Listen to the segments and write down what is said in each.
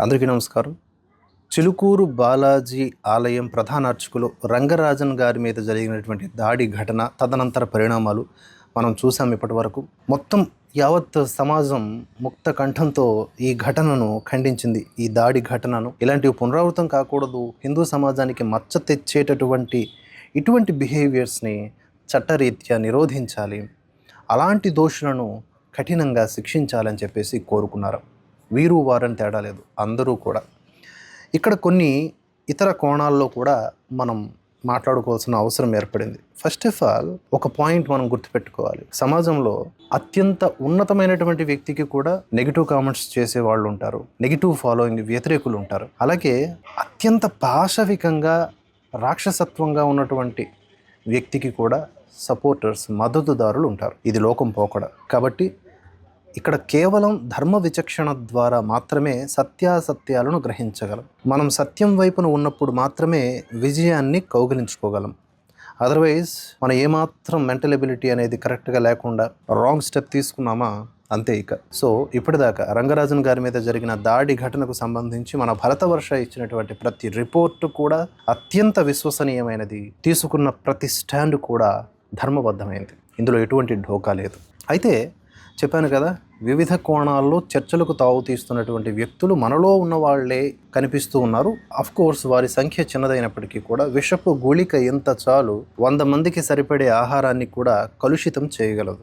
అందరికీ నమస్కారం. చిలుకూరు బాలాజీ ఆలయం ప్రధాన అర్చకులు రంగరాజన్ గారి మీద జరిగినటువంటి దాడి ఘటన తదనంతర పరిణామాలు మనం చూసాం ఇప్పటి వరకు. మొత్తం యావత్ సమాజం ముక్త కంఠంతో ఈ ఘటనను ఖండించింది. ఈ దాడి ఘటనను ఇలాంటివి పునరావృతం కాకూడదు. హిందూ సమాజానికి మచ్చ తెచ్చేటటువంటి ఇటువంటి బిహేవియర్స్ని చట్టరీత్యా నిరోధించాలి. అలాంటి దోషులను కఠినంగా శిక్షించాలని చెప్పేసి కోరుకున్నారు. వీరు వారని తేడా లేదు అందరూ కూడా. ఇక్కడ కొన్ని ఇతర కోణాల్లో కూడా మనం మాట్లాడుకోవాల్సిన అవసరం ఏర్పడింది. ఫస్ట్ ఆఫ్ ఆల్ ఒక పాయింట్ మనం గుర్తుపెట్టుకోవాలి. సమాజంలో అత్యంత ఉన్నతమైనటువంటి వ్యక్తికి కూడా నెగిటివ్ కామెంట్స్ చేసే వాళ్ళు ఉంటారు. నెగిటివ్ ఫాలోయింగ్ వ్యతిరేకులు ఉంటారు. అలాగే అత్యంత పాశవికంగా రాక్షసత్వంగా ఉన్నటువంటి వ్యక్తికి కూడా సపోర్టర్స్ మద్దతుదారులు ఉంటారు. ఇది లోకం పోకడ. కాబట్టి ఇక్కడ కేవలం ధర్మ విచక్షణ ద్వారా మాత్రమే సత్యాసత్యాలను గ్రహించగలం. మనం సత్యం వైపున ఉన్నప్పుడు మాత్రమే విజయాన్ని కౌగిలించుకోగలం. అదర్వైజ్ మనం ఏమాత్రం మెంటల్ ఎబిలిటీ అనేది కరెక్ట్గా లేకుండా రాంగ్ స్టెప్ తీసుకున్నామా? అంతే ఇక. సో ఇప్పటిదాకా రంగరాజన్ గారి మీద జరిగిన దాడి ఘటనకు సంబంధించి మన భరతవర్ష ఇచ్చినటువంటి ప్రతి రిపోర్టు కూడా అత్యంత విశ్వసనీయమైనది. తీసుకున్న ప్రతి స్టాండ్ కూడా ధర్మబద్ధమైనది ఇందులో ఎటువంటి ఢోకా లేదు. అయితే చెప్పాను కదా వివిధ కోణాల్లో చర్చలకు తావు తీస్తున్నటువంటి వ్యక్తులు మనలో ఉన్న వాళ్ళే కనిపిస్తూ ఉన్నారు. అఫ్ కోర్స్ వారి సంఖ్య చిన్నదైనప్పటికీ కూడా విషపు గుళిక ఎంత చాలు వంద మందికి సరిపడే ఆహారాన్ని కూడా కలుషితం చేయగలదు.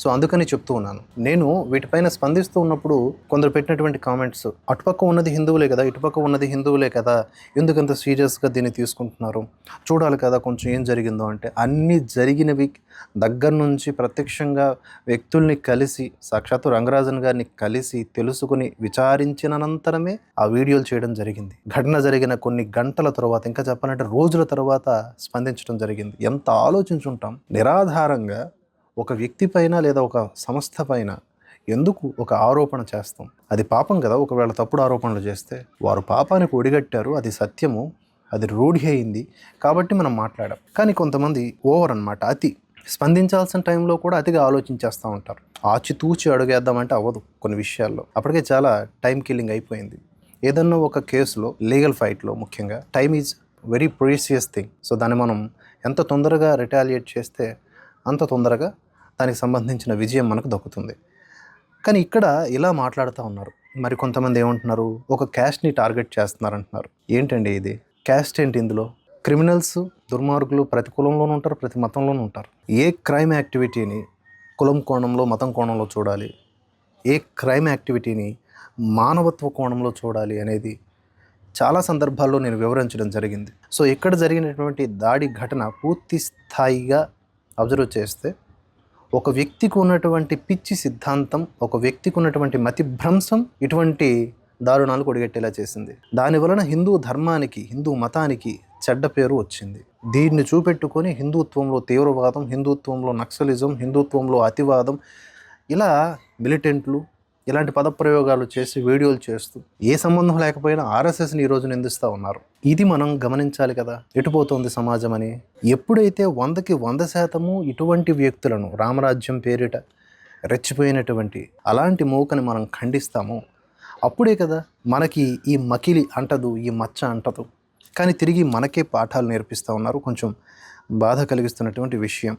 సో అందుకని చెప్తూ ఉన్నాను. నేను వీటిపైన స్పందిస్తూ ఉన్నప్పుడు కొందరు పెట్టినటువంటి కామెంట్స్ అటుపక్క ఉన్నది హిందువులే కదా ఇటుపక్క ఉన్నది హిందువులే కదా ఎందుకంత సీరియస్గా దీన్ని తీసుకుంటున్నారు? చూడాలి కదా కొంచెం ఏం జరిగిందో అంటే అన్నీ జరిగినవి దగ్గర నుంచి ప్రత్యక్షంగా వ్యక్తుల్ని కలిసి సాక్షాత్తు రంగరాజన్ గారిని కలిసి తెలుసుకుని విచారించిన అనంతరమే ఆ వీడియోలు చేయడం జరిగింది. ఘటన జరిగిన కొన్ని గంటల తర్వాత ఇంకా చెప్పాలంటే రోజుల తర్వాత స్పందించడం జరిగింది. ఎంత ఆలోచించుంటాం? నిరాధారంగా ఒక వ్యక్తి పైన లేదా ఒక సంస్థ పైన ఎందుకు ఒక ఆరోపణ చేస్తాం? అది పాపం కదా. ఒకవేళ తప్పుడు ఆరోపణలు చేస్తే వారు పాపానికి ఒడిగట్టారు. అది సత్యము. అది రూఢి అయింది. కాబట్టి మనం మాట్లాడాం. కానీ కొంతమంది ఓవర్ అన్నమాట. అతి స్పందించాల్సిన టైంలో కూడా అతిగా ఆలోచించేస్తూ ఉంటారు. ఆచితూచి అడుగేద్దామంటే అవ్వదు కొన్ని విషయాల్లో. అప్పటికే చాలా టైం కిల్లింగ్ అయిపోయింది. ఏదన్నా ఒక కేసులో లీగల్ ఫైట్లో ముఖ్యంగా time is very precious thing. So దాన్ని మనం ఎంత తొందరగా రిటాలియేట్ చేస్తే అంత తొందరగా దానికి సంబంధించిన విజయం మనకు దక్కుతుంది. కానీ ఇక్కడ ఇలా మాట్లాడుతూ ఉన్నారు. మరి కొంతమంది ఏమంటున్నారు? ఒక క్యాస్ట్ని టార్గెట్ చేస్తున్నారంటున్నారు. ఏంటండి ఇది? క్యాస్ట్ ఏంటి ఇందులో? క్రిమినల్స్ దుర్మార్గులు ప్రతి కులంలోనూ ఉంటారు ప్రతి మతంలోనూ ఉంటారు. ఏ క్రైమ్ యాక్టివిటీని కులం కోణంలో మతం కోణంలో చూడాలి? ఏ క్రైమ్ యాక్టివిటీని మానవత్వ కోణంలో చూడాలి అనేది చాలా సందర్భాల్లో నేను వివరించడం జరిగింది. సో ఇక్కడ జరిగినటువంటి దాడి ఘటన పూర్తి స్థాయిగా అబ్జర్వ్ చేస్తే ఒక వ్యక్తికి ఉన్నటువంటి పిచ్చి సిద్ధాంతం ఒక వ్యక్తికి ఉన్నటువంటి మతి భ్రంశం ఇటువంటి దారుణాలు కొడిగట్టేలా చేసింది. దాని వలన హిందూ ధర్మానికి హిందూ మతానికి చెడ్డ పేరు వచ్చింది. దీన్ని చూపెట్టుకొని హిందుత్వంలో తీవ్రవాదం హిందుత్వంలో నక్సలిజం హిందుత్వంలో అతివాదం ఇలా మిలిటెంట్లు ఇలాంటి పదప్రయోగాలు చేసి వీడియోలు చేస్తూ ఏ సంబంధం లేకపోయినా ఆర్ఎస్ఎస్ని ఈరోజు నిందిస్తూ ఉన్నారు. ఇది మనం గమనించాలి కదా. ఎటుపోతుంది సమాజం అని? ఎప్పుడైతే వందకి వంద శాతము ఇటువంటి వ్యక్తులను రామరాజ్యం పేరిట రెచ్చిపోయినటువంటి అలాంటి మూకని మనం ఖండిస్తామో అప్పుడే కదా మనకి ఈ మకిలి అంటదు ఈ మచ్చ అంటదు. కానీ తిరిగి మనకే పాఠాలు నేర్పిస్తూ ఉన్నారు. కొంచెం బాధ కలిగిస్తున్నటువంటి విషయం.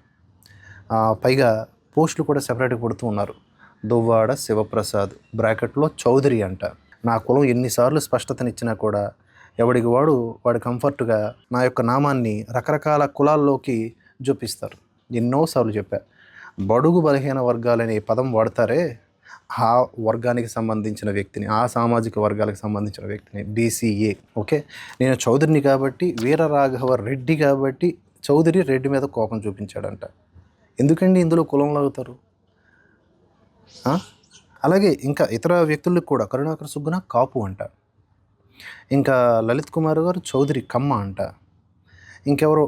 పైగా పోస్టులు కూడా సెపరేట్గా కొడుతూ ఉన్నారు. దువ్వాడ శివప్రసాద్ బ్రాకెట్లో చౌదరి అంట. నా కులం ఎన్నిసార్లు స్పష్టతనిచ్చినా కూడా ఎవడికి వాడు వాడి కంఫర్ట్గా నా యొక్క నామాన్ని రకరకాల కులాల్లోకి చూపిస్తారు ఎన్నోసార్లు చెప్పా బడుగు బలహీన వర్గాలనే పదం వాడతారే? ఆ వర్గానికి సంబంధించిన వ్యక్తిని ఆ సామాజిక వర్గాలకు సంబంధించిన వ్యక్తిని బీసీఏ ఓకే? నేను చౌదరిని కాబట్టి వీరరాఘవ రెడ్డి కాబట్టి చౌదరి రెడ్డి మీద కోపం చూపించాడంట. ఎందుకండి ఇందులో కులం లాగుతారు? అలాగే ఇంకా ఇతర వ్యక్తులకు కూడా కరుణాకర్ సుగ్గున కాపు అంట. ఇంకా లలిత్ కుమార్ గారు చౌదరి కమ్మ అంట. ఇంకెవరో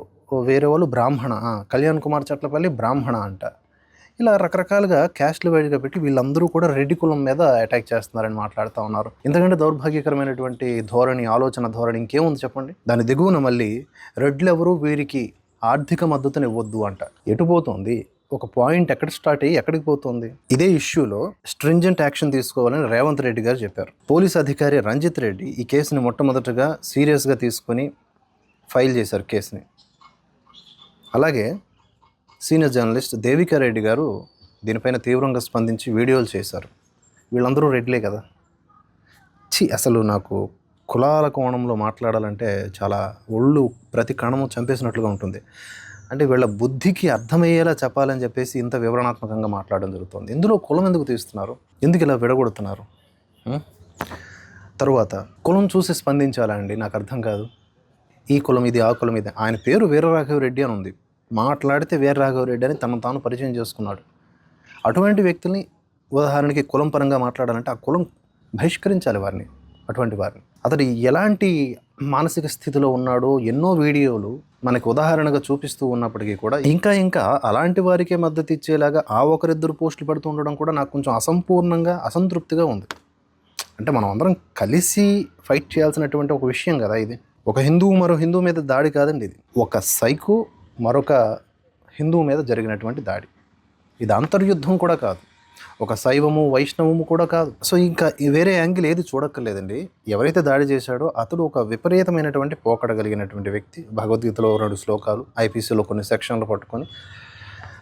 వేరే వాళ్ళు బ్రాహ్మణ కళ్యాణ్ కుమార్ చట్లపల్లి బ్రాహ్మణ అంట. ఇలా రకరకాలుగా క్యాస్ట్లు వైడ్గా పెట్టి వీళ్ళందరూ కూడా రెడ్డి కులం మీద అటాక్ చేస్తున్నారని మాట్లాడుతూ ఉన్నారు. ఎందుకంటే దౌర్భాగ్యకరమైనటువంటి ధోరణి ఆలోచన ధోరణి ఇంకేముంది చెప్పండి? దాని దిగువన మళ్ళీ రెడ్లు ఎవరు వీరికి ఆర్థిక మద్దతుని ఇవ్వద్దు అంట ఎటుపోతుంది ఒక పాయింట్ ఎక్కడ స్టార్ట్ అయ్యి ఎక్కడికి పోతుంది? ఇదే ఇష్యూలో స్ట్రింజెంట్ యాక్షన్ తీసుకోవాలని రేవంత్ రెడ్డి గారు చెప్పారు. పోలీస్ అధికారి రంజిత్ రెడ్డి ఈ కేసుని మొట్టమొదటగా సీరియస్గా తీసుకొని ఫైల్ చేశారు కేసుని. అలాగే సీనియర్ జర్నలిస్ట్ దేవికా రెడ్డి గారు దీనిపైన తీవ్రంగా స్పందించి వీడియోలు చేశారు. వీళ్ళందరూ రెడ్లే కదా? ఛీ అసలు నాకు కులాల కోణంలో మాట్లాడాలంటే చాలా ఒళ్ళు ప్రతి కణము చంపేసినట్లుగా ఉంటుంది. అంటే వీళ్ళ బుద్ధికి అర్థమయ్యేలా చెప్పాలని చెప్పేసి ఇంత వివరణాత్మకంగా మాట్లాడడం జరుగుతుంది. ఇందులో కులం ఎందుకు తీస్తున్నారు? ఎందుకు ఇలా విడగొడుతున్నారు? తరువాత కులం చూసి స్పందించాలా అండి? నాకు అర్థం కాదు. ఈ కులం ఇది ఆ కులం ఇది. ఆయన పేరు వీరరాఘవరెడ్డి అని ఉంది. మాట్లాడితే వీరరాఘవరెడ్డి అని తను తాను పరిచయం చేసుకున్నాడు. అటువంటి వ్యక్తుల్ని ఉదాహరణకి కులం పరంగా మాట్లాడాలంటే ఆ కులం బహిష్కరించాలి వారిని అటువంటి వారిని. అతడు ఎలాంటి మానసిక స్థితిలో ఉన్నాడో ఎన్నో వీడియోలు మనకు ఉదాహరణగా చూపిస్తూ ఉన్నప్పటికీ కూడా ఇంకా ఇంకా అలాంటి వారికే మద్దతు ఇచ్చేలాగా ఆ ఒకరిద్దరు పోస్టులు పెడుతూ ఉండడం కూడా నాకు కొంచెం అసంపూర్ణంగా అసంతృప్తిగా ఉంది. అంటే మనం అందరం కలిసి ఫైట్ చేయాల్సినటువంటి ఒక విషయం కదా ఇది. ఒక హిందువు మరో హిందువు మీద దాడి కాదండి ఇది. ఒక సైకు మరొక హిందువు మీద జరిగినటువంటి దాడి. ఇది అంతర్యుద్ధం కూడా కాదు. ఒక శైవము వైష్ణవము కూడా కాదు. సో ఇంకా ఈ వేరే యాంగిల్ ఏది చూడక్కర్లేదండి. ఎవరైతే దాడి చేశాడో అతడు ఒక విపరీతమైనటువంటి పోకడ కలిగినటువంటి వ్యక్తి. భగవద్గీతలో రెండు శ్లోకాలు ఐపీసీలో కొన్ని సెక్షన్లు పట్టుకొని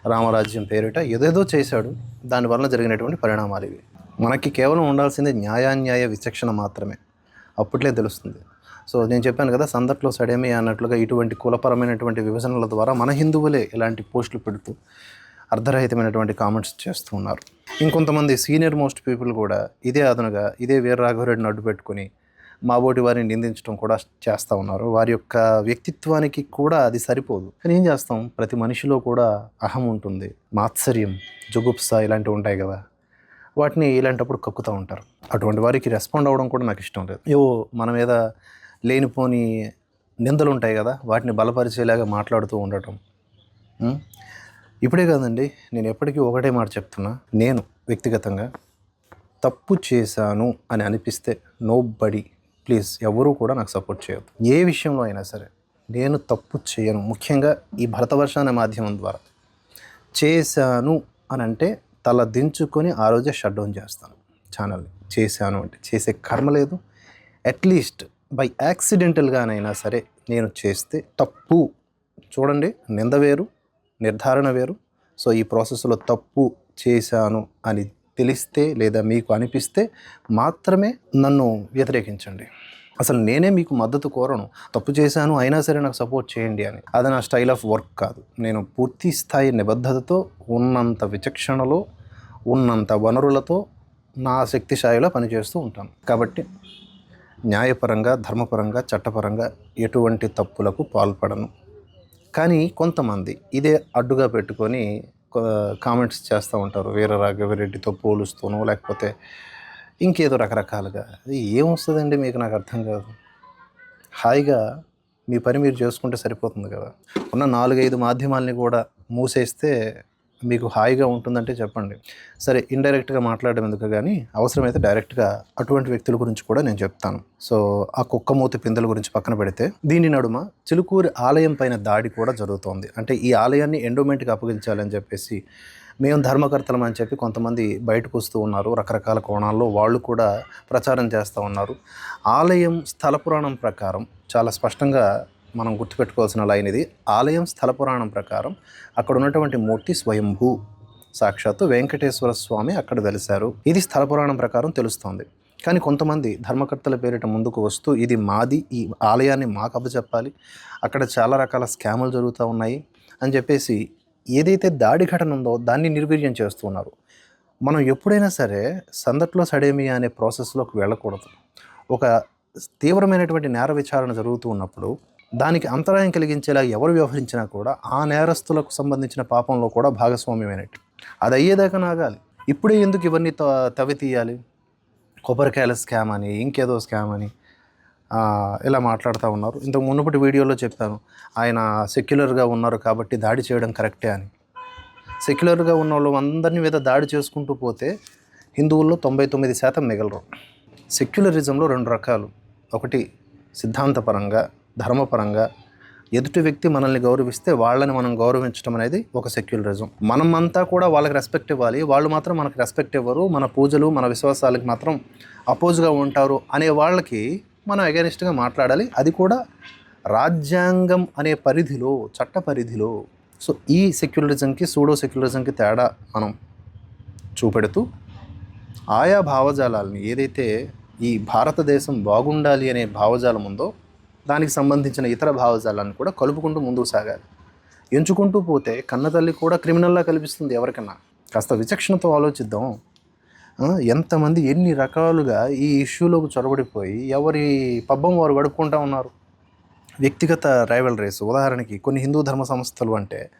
రామరాజ్యం పేరిట ఏదేదో చేశాడు. దానివల్ల జరిగినటువంటి పరిణామాలు ఇవి. మనకి కేవలం ఉండాల్సింది న్యాయాన్యాయ విచక్షణ మాత్రమే. అప్పట్లే తెలుస్తుంది. సో నేను చెప్పాను కదా సందట్లో సడేమి అన్నట్లుగా ఇటువంటి కులపరమైనటువంటి విభజనల ద్వారా మన హిందువులే ఇలాంటి పోస్టులు పెడుతూ అర్ధరహితమైనటువంటి కామెంట్స్ చేస్తూ ఉన్నారు. ఇంకొంతమంది సీనియర్ మోస్ట్ పీపుల్ కూడా ఇదే అదనుగా ఇదే వీర రాఘవరెడ్డిని అడ్డు పెట్టుకుని మాబోటి వారిని నిందించడం కూడా చేస్తూ ఉన్నారు. వారి యొక్క వ్యక్తిత్వానికి కూడా అది సరిపోదు. కానీ ఏం చేస్తాం? ప్రతి మనిషిలో కూడా అహం ఉంటుంది మాత్సర్యం జుగుప్స ఇలాంటివి ఉంటాయి కదా. వాటిని ఇలాంటప్పుడు కక్కుతూ ఉంటారు. అటువంటి వారికి రెస్పాండ్ అవ్వడం కూడా నాకు ఇష్టం లేదు. ఏవో మన మీద లేనిపోని నిందలు ఉంటాయి కదా వాటిని బలపరిచేలాగా మాట్లాడుతూ ఉండటం. ఇప్పుడే కాదండి నేను ఎప్పటికీ ఒకటే మాట చెప్తున్నా. నేను వ్యక్తిగతంగా తప్పు చేశాను అని అనిపిస్తే నో బడి ప్లీజ్ ఎవరూ కూడా నాకు సపోర్ట్ చేయొద్దు. ఏ విషయంలో అయినా సరే నేను తప్పు చేయను. ముఖ్యంగా ఈ భరతవర్ష అనే మాధ్యమం ద్వారా. చేశాను అని అంటే తల దించుకొని ఆ రోజే షట్ డౌన్ చేస్తాను ఛానల్ని చేశాను అంటే చేసే కర్మ లేదు. అట్లీస్ట్ బై యాక్సిడెంటల్గానైనా సరే నేను చేస్తే తప్పు. చూడండి నింద వేరు. నిర్ధారణ వేరు. సో ఈ ప్రాసెస్లో తప్పు చేశాను అని తెలిస్తే లేదా మీకు అనిపిస్తే మాత్రమే నన్ను వ్యతిరేకించండి. అసలు నేనే మీకు మద్దతు కోరను. తప్పు చేశాను అయినా సరే నాకు సపోర్ట్ చేయండి అని. అది నా స్టైల్ ఆఫ్ వర్క్ కాదు. నేను పూర్తి స్థాయి నిబద్ధతతో ఉన్నంత విచక్షణలో ఉన్నంత వనరులతో నా శక్తి స్థాయిలో పనిచేస్తూ ఉంటాను. కాబట్టి న్యాయపరంగా ధర్మపరంగా చట్టపరంగా ఎటువంటి తప్పులకు పాల్పడను. కానీ కొంతమంది ఇదే అడ్డుగా పెట్టుకొని కామెంట్స్ చేస్తూ ఉంటారు. వీర రాఘవరెడ్డితో పోలుస్తూనో లేకపోతే ఇంకేదో రకరకాలుగా. అది ఏమొస్తుందండి మీకు నాకు అర్థం కాదు. హాయిగా మీ పని మీరు చేసుకుంటే సరిపోతుంది కదా. ఉన్న నాలుగైదు మాధ్యమాల్ని కూడా మూసేస్తే మీకు హాయిగా ఉంటుందంటే చెప్పండి. సరే ఇండైరెక్ట్గా మాట్లాడడం ఎందుకు కానీ అవసరమైతే డైరెక్ట్గా అటువంటి వ్యక్తుల గురించి కూడా నేను చెప్తాను. సో ఆ కుక్క మూతి పిందెల గురించి పక్కన పెడితే దీని నడుమ చిలుకూరి ఆలయం పైన దాడి కూడా జరుగుతోంది. అంటే ఈ ఆలయాన్ని ఎండోమెంట్కి అప్పగించాలని చెప్పేసి మేము ధర్మకర్తలం అని చెప్పి కొంతమంది బయటకు వస్తూ ఉన్నారు. రకరకాల కోణాల్లో వాళ్ళు కూడా ప్రచారం చేస్తూ ఉన్నారు. ఆలయం స్థల పురాణం ప్రకారం చాలా స్పష్టంగా మనం గుర్తుపెట్టుకోవాల్సిన లైన్ ఇది. ఆలయం స్థల పురాణం ప్రకారం అక్కడ ఉన్నటువంటి మూర్తి స్వయంభూ. సాక్షాత్తు వెంకటేశ్వర స్వామి అక్కడ వెలిశారు ఇది స్థల పురాణం ప్రకారం తెలుస్తోంది. కానీ కొంతమంది ధర్మకర్తల పేరిట ముందుకు వస్తూ ఇది మాది ఈ ఆలయాన్ని మాకు అప్పచెప్పాలి. అక్కడ చాలా రకాల స్కాములు జరుగుతూ ఉన్నాయి అని చెప్పేసి ఏదైతే దాడి ఘటన ఉందో దాన్ని నిర్వీర్యం చేస్తున్నారు మనం ఎప్పుడైనా సరే సందట్లో సడేమియా అనే ప్రాసెస్లోకి వెళ్ళకూడదు. ఒక తీవ్రమైనటువంటి నేర విచారణ జరుగుతూ ఉన్నప్పుడు దానికి అంతరాయం కలిగించేలా ఎవరు వ్యవహరించినా కూడా ఆ నేరస్తులకు సంబంధించిన పాపంలో కూడా భాగస్వామ్యమైనట్టు. అది అయ్యేదాకా నాగాలి. ఇప్పుడే ఎందుకు ఇవన్నీ తవ్వి తీయాలి కొబ్బరికాయల స్కామ్ అని ఇంకేదో స్కామ్ అని ఇలా మాట్లాడుతూ ఉన్నారు. ఇంతకు మునుపటి వీడియోలో చెప్పాను ఆయన సెక్యులర్గా ఉన్నారు కాబట్టి దాడి చేయడం కరెక్టే అని. సెక్యులర్గా ఉన్న వాళ్ళు అందరినీ మీద దాడి చేసుకుంటూ పోతే హిందువుల్లో తొంభై తొమ్మిది శాతం మిగలరు. సెక్యులరిజంలో రెండు రకాలు. ఒకటి సిద్ధాంతపరంగా ధర్మపరంగా ఎదుటి వ్యక్తి మనల్ని గౌరవిస్తే వాళ్ళని మనం గౌరవించడం అనేది ఒక సెక్యులరిజం. మనం అంతా కూడా వాళ్ళకి రెస్పెక్ట్ ఇవ్వాలి. వాళ్ళు మాత్రం మనకు రెస్పెక్ట్ ఇవ్వరు. మన పూజలు మన విశ్వాసాలకి మాత్రం అపోజ్గా ఉంటారు అనే వాళ్ళకి మనం అగెనిస్ట్గా మాట్లాడాలి. అది కూడా రాజ్యాంగం అనే పరిధిలో చట్ట పరిధిలో. సో ఈ సెక్యులరిజంకి సూడో సెక్యులరిజంకి తేడా మనం చూపెడుతూ ఆయా భావజాలాలని ఏదైతే ఈ భారతదేశం బాగుండాలి అనే భావజాలం ఉందో దానికి సంబంధించిన ఇతర భావజాలాన్ని కూడా కలుపుకుంటూ ముందుకు సాగాలి. ఎంచుకుంటూ పోతే కన్నతల్లి కూడా క్రిమినల్లా కల్పిస్తుంది ఎవరికన్నా. కాస్త విచక్షణతో ఆలోచిద్దాం. ఎంతమంది ఎన్ని రకాలుగా ఈ ఇష్యూలోకి చొరబడిపోయి ఎవరి పబ్బం వారు గడుపుకుంటా ఉన్నారు. వ్యక్తిగత రైవల్ రేస్ ఉదాహరణకి కొన్ని హిందూ ధర్మ సంస్థలు అంటే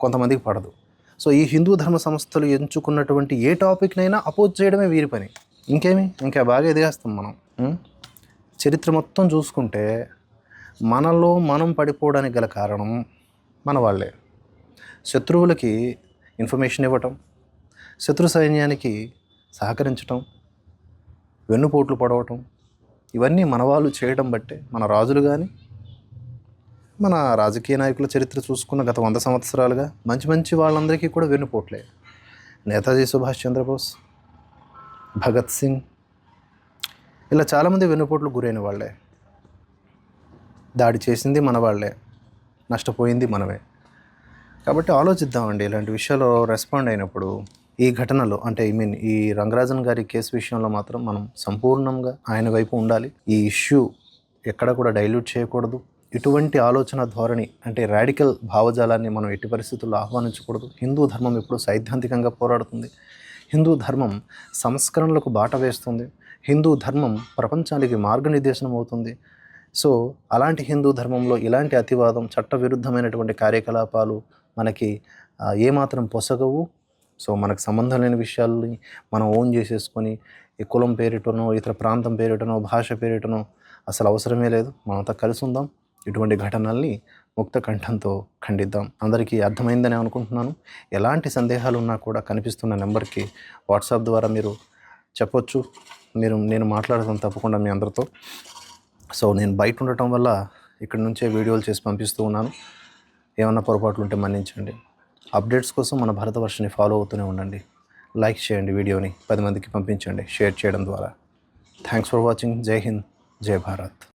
కొంతమందికి పడదు. సో ఈ హిందూ ధర్మ సంస్థలు ఎంచుకున్నటువంటి ఏ టాపిక్నైనా అపోజ్ చేయడమే వీరి పని. ఇంకేమి? ఇంకా బాగా ఎదిగేస్తాం మనం. చరిత్ర మొత్తం చూసుకుంటే మనలో మనం పడిపోవడానికి గల కారణం మన వాళ్ళే. శత్రువులకి ఇన్ఫర్మేషన్ ఇవ్వటం శత్రు సైన్యానికి సహకరించటం వెన్నుపోట్లు పడవటం ఇవన్నీ మన వాళ్ళు చేయడం బట్టే మన రాజులు కానీ మన రాజకీయ నాయకుల చరిత్ర చూసుకున్న గత వంద సంవత్సరాలుగా మంచి మంచి వాళ్ళందరికీ కూడా వెన్నుపోట్లే. నేతాజీ సుభాష్ చంద్రబోస్ భగత్ సింగ్ ఇలా చాలామంది వెన్నుపోట్లు గురైన వాళ్ళే. దాడి చేసింది మన వాళ్ళే. నష్టపోయింది మనమే. కాబట్టి ఆలోచిద్దామండి ఇలాంటి విషయాలు రెస్పాండ్ అయినప్పుడు ఈ ఘటనలో అంటే ఐ మీన్ ఈ రంగరాజన్ గారి కేసు విషయంలో మాత్రం మనం సంపూర్ణంగా ఆయన వైపు ఉండాలి. ఈ ఇష్యూ ఎక్కడ కూడా డైల్యూట్ చేయకూడదు. ఇటువంటి ఆలోచన ధోరణి అంటే రాడికల్ భావజాలాన్ని మనం ఎట్టి పరిస్థితుల్లో ఆహ్వానించకూడదు. హిందూ ధర్మం ఎప్పుడు సైద్ధాంతికంగా పోరాడుతుంది. హిందూ ధర్మం సంస్కరణలకు బాట వేస్తుంది. హిందూ ధర్మం ప్రపంచానికి మార్గనిర్దేశనం అవుతుంది. సో అలాంటి హిందూ ధర్మంలో ఇలాంటి అతివాదం చట్టవిరుద్ధమైనటువంటి కార్యకలాపాలు మనకి ఏమాత్రం పొసగవు. సో మనకు సంబంధం లేని విషయాల్ని మనం ఓన్ చేసేసుకొని ఈ కులం పేరిటనో ఇతర ప్రాంతం పేరిటనో భాష పేరిటనో అసలు అవసరమే లేదు. మనమంతా కలిసి ఉందాం. ఇటువంటి ఘటనల్ని ముక్త కంఠంతో ఖండిద్దాం. అందరికీ అర్థమైందని అనుకుంటున్నాను. ఎలాంటి సందేహాలు ఉన్నా కూడా కనిపిస్తున్న నెంబర్కి వాట్సాప్ ద్వారా మీరు చెప్పొచ్చు. మీరు నేను మాట్లాడతాను తప్పకుండా మీ అందరితో. సో నేను బయట ఉండటం వల్ల ఇక్కడ నుంచే వీడియోలు చేసి పంపిస్తూ ఉన్నాను. ఏమన్నా పొరపాట్లు ఉంటే మన్నించండి. అప్డేట్స్ కోసం మన భారతవర్షని ఫాలో అవుతూనే ఉండండి. లైక్ చేయండి వీడియోని. పది మందికి పంపించండి. షేర్ చేయడం ద్వారా. Thanks for watching. జై హింద్. జై భారత్.